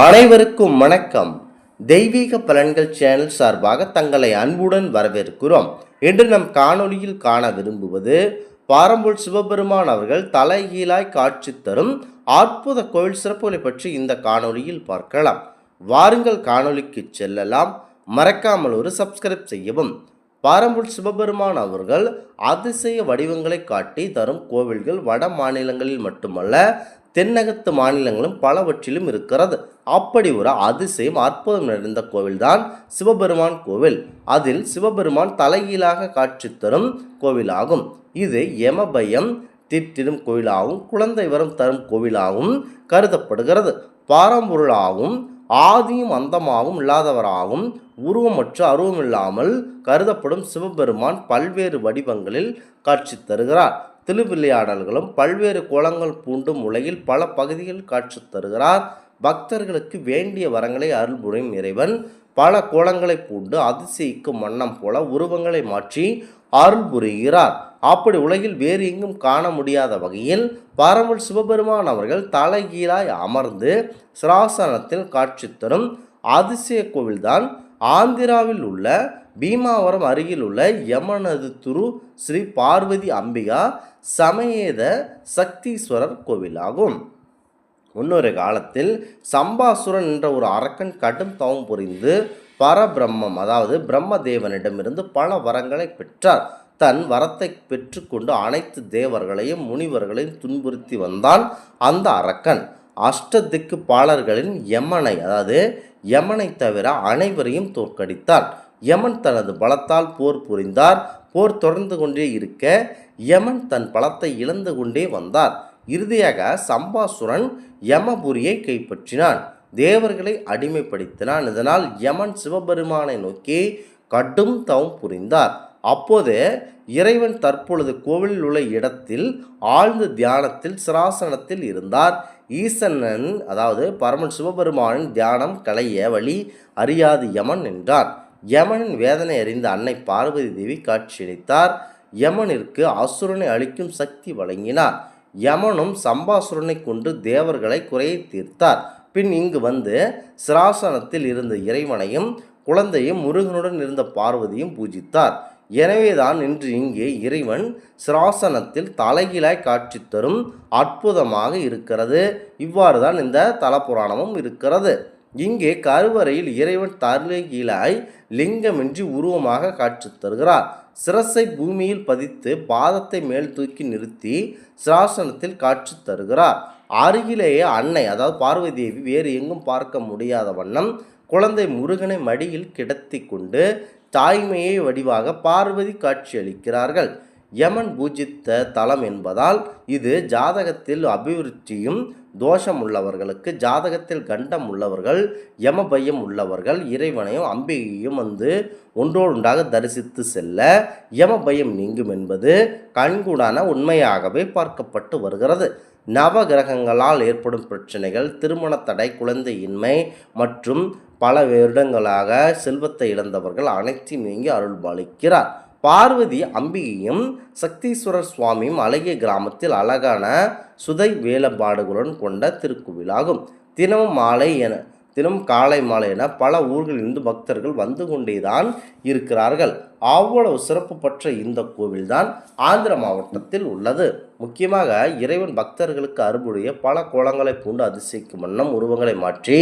அனைவருக்கும் வணக்கம். தெய்வீக பலன்கள் சேனல் சார்பாக தங்களை அன்புடன் வரவேற்கிறோம். இன்று நம் காணொளியில் காண விரும்புவது பாரம்பூர் சிவபெருமான் அவர்கள் தலைகீழாய் காட்சி தரும் அற்புத கோவில் சிறப்புகளை பற்றி இந்த காணொளியில் பார்க்கலாம். வாருங்கள் காணொளிக்கு செல்லலாம். மறக்காமல் ஒரு சப்ஸ்கிரைப் செய்யவும். பாரம்பூர் சிவபெருமான் அவர்கள் அதிசய வடிவங்களை காட்டி தரும் கோவில்கள் வட மாநிலங்களில் மட்டுமல்ல தென்னகத்து மாநிலங்களும் பலவற்றிலும் இருக்கிறது. அப்படி ஒரு அதிசயம் அற்புதம் நிறைந்த கோவில்தான் சிவபெருமான் கோவில். அதில் சிவபெருமான் தலைகீழாக காட்சி தரும் கோவிலாகும். இது யமபயம் தீர்த்திடும் கோவிலாகவும் குழந்தை வரம் தரும் கோவிலாகவும் கருதப்படுகிறது. பாரம்பொருளாகவும் ஆதியும் அந்தமாகவும் இல்லாதவராகவும் உருவமற்ற அருவமில்லாமல் கருதப்படும் சிவபெருமான் பல்வேறு வடிவங்களில் காட்சி தருகிறார். திருவிளையாடல்களும் பல்வேறு கோலங்கள் பூண்டும் உலகில் பல பகுதிகளில் காட்சி தருகிறார். பக்தர்களுக்கு வேண்டிய வரங்களை அருள்புரியும் இறைவன். பல கோலங்களை பூண்டு அதிசயிக்கும் வண்ணம் போல உருவங்களை மாற்றி அருள் புரிகிறார். அப்படி உலகில் வேறு எங்கும் காண முடியாத வகையில் பரமல் சிவபெருமான் அவர்கள் தலைகீழாய் அமர்ந்து சிராசனத்தில் காட்சி தரும் அதிசய கோவில்தான் ஆந்திராவில் உள்ள பீமாவரம் அருகில் உள்ள யமனது துரு ஸ்ரீ பார்வதி அம்பிகா சமேத சக்தீஸ்வரர் கோவிலாகும். முன்னொரு காலத்தில் சம்பாசுரன் என்ற ஒரு அரக்கன் கடும் தவம் புரிந்து பரபிரம்மம் அதாவது பிரம்மதேவனிடமிருந்து பல வரங்களை பெற்றார். தன் வரத்தை பெற்றுக்கொண்டு அனைத்து தேவர்களையும் முனிவர்களையும் துன்புறுத்தி வந்தான் அந்த அரக்கன். அஷ்டதிக்கு பாலர்களின் யமனை அதாவது யமனை தவிர அனைவரையும் தோற்கடித்தான். யமன் தனது பலத்தால் போர் புரிந்தார். போர் தொடர்ந்து கொண்டே இருக்க யமன் தன் பலத்தை இழந்து கொண்டே வந்தார். இறுதியாக சம்பாசுரன் யமபுரியை கைப்பற்றினான். தேவர்களை அடிமைப்படுத்தினான். இதனால் யமன் சிவபெருமானை நோக்கி கடும் தவம் புரிந்தார். அப்போது இறைவன் தற்பொழுது கோவிலில் உள்ள இடத்தில் ஆழ்ந்த தியானத்தில் சிராசனத்தில் இருந்தார். ஈசனன் அதாவது பரமன் சிவபெருமானின் தியானம் களைய வழி அறியாது யமன் என்றார். யமனின் வேதனை அறிந்த அன்னை பார்வதி தேவி காட்சியளித்தார். யமனிற்கு அசுரனை அளிக்கும் சக்தி வழங்கினார். யமனும் சம்பாசுரனை கொண்டு தேவர்களை குறையை தீர்த்தார். பின் இங்கு வந்து சிராசனத்தில் இருந்த இறைவனையும் குழந்தையும் முருகனுடன் இருந்த பார்வதியும் பூஜித்தார். எனவேதான் இன்று இங்கே இறைவன் சிராசனத்தில் தலைகீழாய் காட்சி தரும் அற்புதமாக இருக்கிறது. இவ்வாறு தான் இந்த தலப்புராணமும் இருக்கிறது. இங்கே கருவறையில் இறைவன் தலைகீழாய் லிங்கமின்றி உருவமாக காட்சி தருகிறார். சிரசை பூமியில் பதித்து பாதத்தை மேல் தூக்கி நிறுத்தி சிராசனத்தில் காட்சி தருகிறார். அருகிலேயே அன்னை அதாவது பார்வதி தேவி வேறு எங்கும் பார்க்க முடியாத வண்ணம் குழந்தை முருகனை மடியில் கிடத்தி கொண்டு தாய்மையை வடிவாக பார்வதி காட்சியளிக்கிறார்கள் யமன் பூஜித்த தலம் என்பதால் இது ஜாதகத்தில் அபிவிருத்தியும் தோஷம் உள்ளவர்களுக்கு ஜாதகத்தில் கண்டம் உள்ளவர்கள் யமபயம் உள்ளவர்கள் இறைவனையும் அம்பிகையும் வந்து ஒன்றோடுண்டாக தரிசித்து செல்ல யமபயம் நீங்கும் என்பது கண்கூடான உண்மையாகவே பார்க்கப்பட்டு வருகிறது. நவ கிரகங்களால் ஏற்படும் பிரச்சனைகள் திருமண தடை குழந்தையின்மை மற்றும் பல வருடங்களாக செல்வத்தை இழந்தவர்கள் அனைத்தையும் நீங்கி அருள்பாலிக்கிறார். பார்வதி அம்பிகையும் சக்தீஸ்வரர் சுவாமியும் அழகிய கிராமத்தில் அழகான சுதை வேலைப்பாடுகளுடன் கொண்ட திருக்கோவிலாகும். தினமும் மாலை என தினம் காலை மாலை என பல ஊர்களிலிருந்து பக்தர்கள் வந்து கொண்டேதான் இருக்கிறார்கள். அவ்வளவு சிறப்பு பெற்ற இந்த கோவில்தான் ஆந்திர மாவட்டத்தில் உள்ளது. முக்கியமாக இறைவன் பக்தர்களுக்கு அருபுடைய பல கோலங்களை பூண்டு அதிசயிக்கும் வண்ணம் உருவங்களை மாற்றி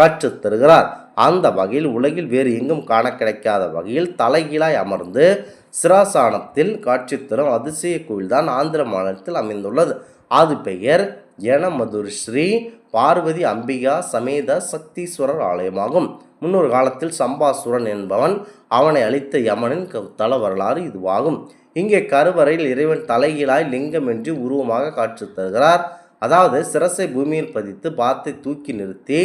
காற்று தருகிறார். அந்த வகையில் உலகில் வேறு எங்கும் காண கிடைக்காத வகையில் தலைகீழாய் அமர்ந்து சிராசானத்தில் காட்சி தரும் அதிசய கோயில்தான் ஆந்திர மாநிலத்தில் அமைந்துள்ளது. அது பெயர் யனமதுர் ஸ்ரீ பார்வதி அம்பிகா சமேத சக்தீஸ்வரர் ஆலயமாகும். முன்னொரு காலத்தில் சம்பாசுரன் என்பவன் அவனை அளித்த யமனின் க- தல வரலாறு இதுவாகும். இங்கே கருவறையில் இறைவன் தலைகீழாய் லிங்கமின்றி உருவமாக காட்சி தருகிறார். அதாவது சிரசை பூமியில் பதித்து பாத்தை தூக்கி நிறுத்தி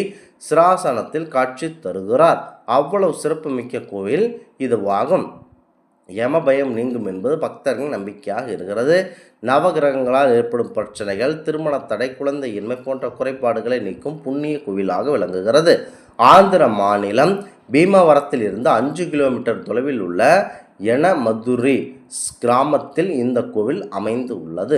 சிராசனத்தில் காட்சி தருகிறார். அவ்வளவு சிறப்புமிக்க கோவில் இதுவாகும். யமபயம் நீங்கும் என்பது பக்தர்கள் நம்பிக்கையாக இருக்கிறது. நவகிரகங்களால் ஏற்படும் பிரச்சனைகள் திருமண தடை குழந்தையின்மை போன்ற குறைபாடுகளை நீக்கும் புண்ணிய கோவிலாக விளங்குகிறது. ஆந்திர மாநிலம் பீமவரத்தில் இருந்து அஞ்சு கிலோமீட்டர் தொலைவில் உள்ள எனமதுரி கிராமத்தில் இந்த கோவில் அமைந்து உள்ளது